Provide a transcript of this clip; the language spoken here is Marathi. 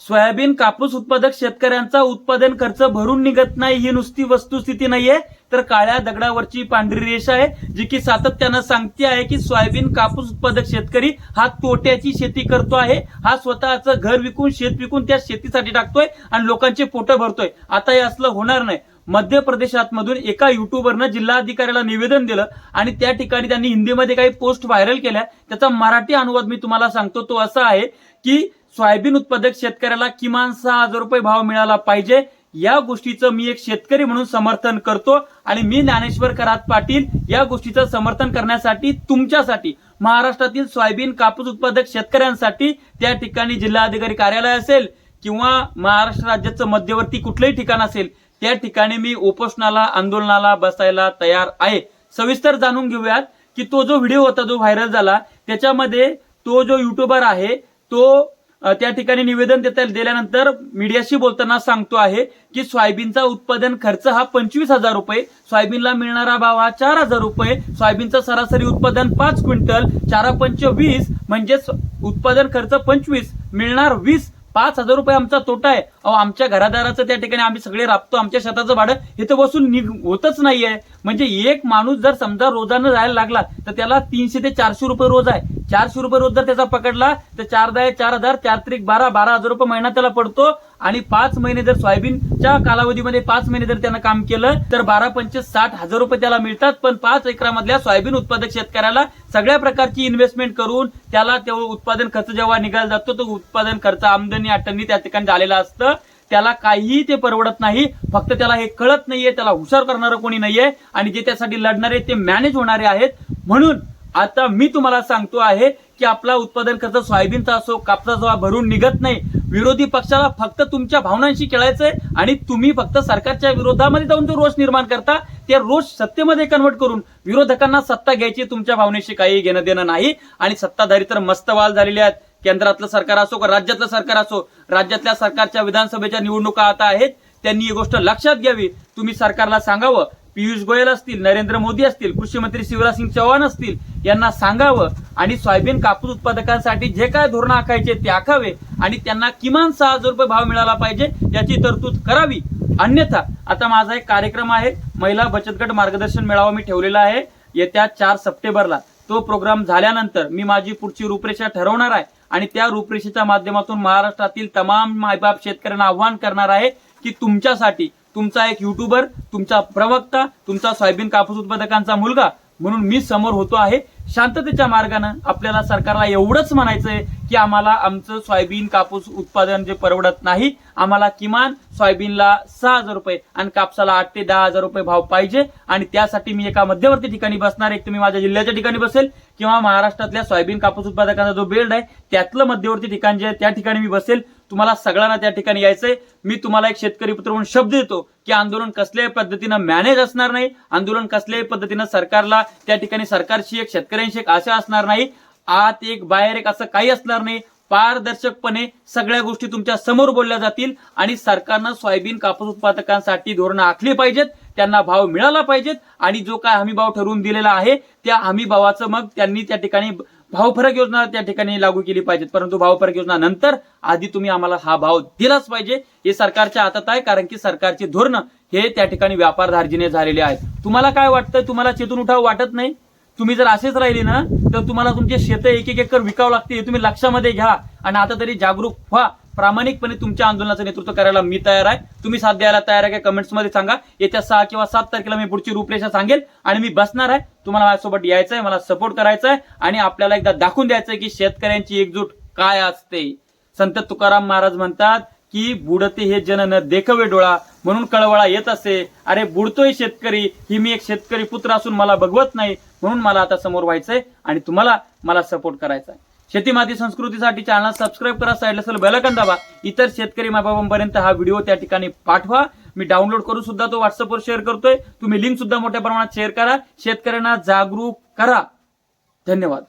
सोयाबीन कापूस उत्पादक शेतकऱ्यांचा उत्पादन खर्च भरून निघत नाही ही नुसती वस्तुस्थिती नाहीये. तर काळ्या दगडावरची पांढरी रेषा आहे जी की सातत्यानं सांगते आहे की सोयाबीन कापूस उत्पादक शेतकरी हा तोट्याची शेती करतो आहे. हा स्वतःचं घर विकून शेत विकून त्या शेतीसाठी टाकतोय आणि लोकांचे पोट भरतोय. आता हे असलं होणार नाही. मध्य प्रदेशात मधून एका युट्यूबरनं जिल्हाधिकाऱ्याला निवेदन दिलं आणि त्या ठिकाणी त्यांनी हिंदीमध्ये काही पोस्ट व्हायरल केल्या. त्याचा मराठी अनुवाद मी तुम्हाला सांगतो. तो असा आहे की सोयाबीन उत्पादक शेतकऱ्याला किमान सहा हजार रुपये भाव मिळाला पाहिजे. या गोष्टीचं मी एक शेतकरी म्हणून समर्थन करतो. आणि मी ज्ञानेश्वर करात पाटील या गोष्टीचं समर्थन करण्यासाठी तुमच्यासाठी महाराष्ट्रातील सोयाबीन कापूस उत्पादक शेतकऱ्यांसाठी त्या ठिकाणी जिल्हाधिकारी कार्यालय असेल किंवा महाराष्ट्र राज्याचं मध्यवर्ती कुठलंही ठिकाण असेल त्या ठिकाणी मी उपोषणाला आंदोलनाला बसायला तयार आहे. सविस्तर जाणून घेऊयात की तो जो व्हिडिओ होता जो व्हायरल झाला त्याच्यामध्ये तो जो युट्यूबर आहे तो त्या ठिकाणी निवेदन देता दिल्यानंतर मीडियाशी बोलताना सांगतो आहे की सोयाबीनचा उत्पादन खर्च हा पंचवीस हजार रुपये सोयाबीनला मिळणारा भाव हा चार हजार रुपये सोयाबीनचं सरासरी उत्पादन पाच क्विंटल चारा पंच वीस म्हणजेच उत्पादन खर्च पंचवीस मिळणार वीस पाच हजार रुपये आमचा तोटा आहे. अहो आमच्या घरादाराचं त्या ठिकाणी आम्ही सगळे राबतो आमच्या शेताचं भाडं हे तर बसून निघ होतच नाहीये. म्हणजे एक माणूस जर समजा रोजानं जायला लागला तर त्याला तीनशे ते चारशे रुपये रोज आहे. चारशे रुपये रोज जर त्याचा पकडला तर चार दहा चार हजार चार त्रिक बारा बारा हजार रुपये महिना त्याला पडतो. आणि पाच महिने जर सोयाबीनच्या कालावधीमध्ये पाच महिने जर त्यानं काम केलं तर बारा पंचे साठ हजार रुपये त्याला मिळतात. पण पाच एकरामधल्या सोयाबीन उत्पादक शेतकऱ्याला सगळ्या प्रकारची इन्व्हेस्टमेंट करून त्याला तेव्हा उत्पादन खर्च जेव्हा निघाला जातो तो उत्पादन खर्च आमदनी अटनी त्या ठिकाणी झालेला असतं. त्याला काहीही ते परवडत नाही फक्त त्याला हे कळत नाहीये त्याला हुशार करणारं कोणी नाहीये आणि जे त्यासाठी लढणारे ते मॅनेज होणारे आहेत. म्हणून आता मी तुम्हाला सांगतो आहे की आपला उत्पादन खर्च सोयाबीनचा असो कापसाचा भरून निघत नाही. विरोधी पक्षाला फक्त तुमच्या भावनांशी खेळायचंय आणि तुम्ही फक्त सरकारच्या विरोधामध्ये जाऊन जो रोष निर्माण करता त्या रोष सत्तेमध्ये कन्वर्ट करून विरोधकांना सत्ता घ्यायची तुमच्या भावनेशी काही घेणं देणं नाही. आणि सत्ताधारी तर मस्त वाल झालेले आहेत. केंद्रातलं सरकार असो का राज्यातलं सरकार असो राज्यातल्या सरकारच्या विधानसभेच्या निवडणुका आता आहेत त्यांनी ही गोष्ट लक्षात घ्यावी. तुम्ही सरकारला सांगावं पियुष गोयल असतील नरेंद्र मोदी असतील कृषी मंत्री शिवराज सिंग चौहान असतील यांना सांगावं. आणि सोयाबीन कापूस उत्पादकांसाठी जे काय धोरण आखायचे ते आखावे आणि त्यांना किमान सहा हजार रुपये भाव मिळाला पाहिजे याची तरतूद करावी. अन्यथा आता माझा एक कार्यक्रम आहे महिला बचत गट मार्गदर्शन मेळावा मी ठेवलेला आहे येत्या चार सप्टेंबरला. तो प्रोग्राम झाल्यानंतर मी माझी पुढची रूपरेषा ठरवणार आहे. आणि त्या रूपरेषेच्या माध्यमातून महाराष्ट्रातील तमाम मायबाप शेतकऱ्यांना आव्हान करणार आहे की तुमच्यासाठी तुमचा एक युट्यूबर तुमचा प्रवक्ता तुमचा सोयाबीन कापूस उत्पादकांचा मुलगा म्हणून मी समोर होतो आहे शांततेच्या मार्गानं. आपल्याला सरकारला एवढंच म्हणायचंय की आम्हाला आमचं सोयाबीन कापूस उत्पादन जे परवडत नाही आम्हाला किमान सोयाबीनला सहा हजार रुपये आणि कापसाला आठ ते दहा हजार रुपये भाव पाहिजे. आणि त्यासाठी मी एका मध्यवर्ती ठिकाणी बसणार एक तुम्ही माझ्या जिल्ह्याच्या ठिकाणी बसेल किंवा महाराष्ट्रातल्या सोयाबीन कापूस उत्पादकांचा जो बेल्ट आहे त्यातलं मध्यवर्ती ठिकाण जे आहे त्या ठिकाणी मी बसेल. तुम्हाला सगळ्यांना त्या ठिकाणी यायचंय. मी तुम्हाला एक शेतकरी पुत्र म्हणून शब्द देतो की आंदोलन कसल्याही पद्धतीनं मॅनेज असणार नाही. आंदोलन कसल्याही पद्धतीनं सरकारला त्या ठिकाणी सरकारशी एक शेतकऱ्यांशी एक आशा असणार नाही. आत एक बाहेर एक असं काही असणार नाही. पारदर्शकपणे सगळ्या गोष्टी तुमच्यासमोर बोलल्या जातील आणि सरकारनं सोयाबीन कापूस उत्पादकांसाठी धोरणं आखली पाहिजेत. त्यांना भाव मिळाला पाहिजेत आणि जो काय हमीभाव ठरवून दिलेला आहे त्या हमीभावाचं मग त्यांनी त्या ठिकाणी भावफरक योजना त्या ठिकाणी लागू केली पाहिजेत. परंतु भावफरक योजना नंतर आधी तुम्ही आम्हाला हा भाव दिलाच पाहिजे. हे सरकारच्या हातात आहे कारण की सरकारचे धोरणं हे त्या ठिकाणी व्यापार धार्जिने झालेले आहेत. तुम्हाला काय वाटतंय? तुम्हाला चेतून उठाव वाटत नाही? तुम्ही जर असेच राहिले ना तर तुम्हाला तुमचे शेत एक एक एकर विकावं लागते हे तुम्ही लक्षामध्ये घ्या. आणि आता तरी जागरूक व्हा. प्रामाणिकपणे तुमच्या आंदोलनाचं नेतृत्व करायला मी तयार आहे. तुम्ही साथ द्यायला तयार आहे का? कमेंट्समध्ये सांगा. येत्या सहा किंवा सात तारखेला मी पुढची रूपरेषा सांगेल आणि मी बसणार आहे. तुम्हाला माझ्यासोबत यायचं आहे मला सपोर्ट करायचा आहे आणि आपल्याला एकदा दाखवून द्यायचं आहे की शेतकऱ्यांची एकजूट काय असते. संत तुकाराम महाराज म्हणतात की बुडते हे जन न देखवे डोळा. म्हणून कळवळा येत असे. अरे बुडतोय शेतकरी. ही मी एक शेतकरी पुत्र असून मला बघवत नाही. म्हणून मला आता समोर व्हायचंय आणि तुम्हाला मला सपोर्ट करायचा आहे शेती माती संस्कृतीसाठी चॅनल सबस्क्राईब करा साईडला असेल बेलकन दाबा. इतर शेतकरी मायबाबांपर्यंत हा व्हिडिओ त्या ठिकाणी पाठवा. मी डाउनलोड करून सुद्धा तो व्हॉट्सअपवर शेअर करतोय. तुम्ही लिंक सुद्धा मोठ्या प्रमाणात शेअर करा. शेतकऱ्यांना जागरूक करा. धन्यवाद.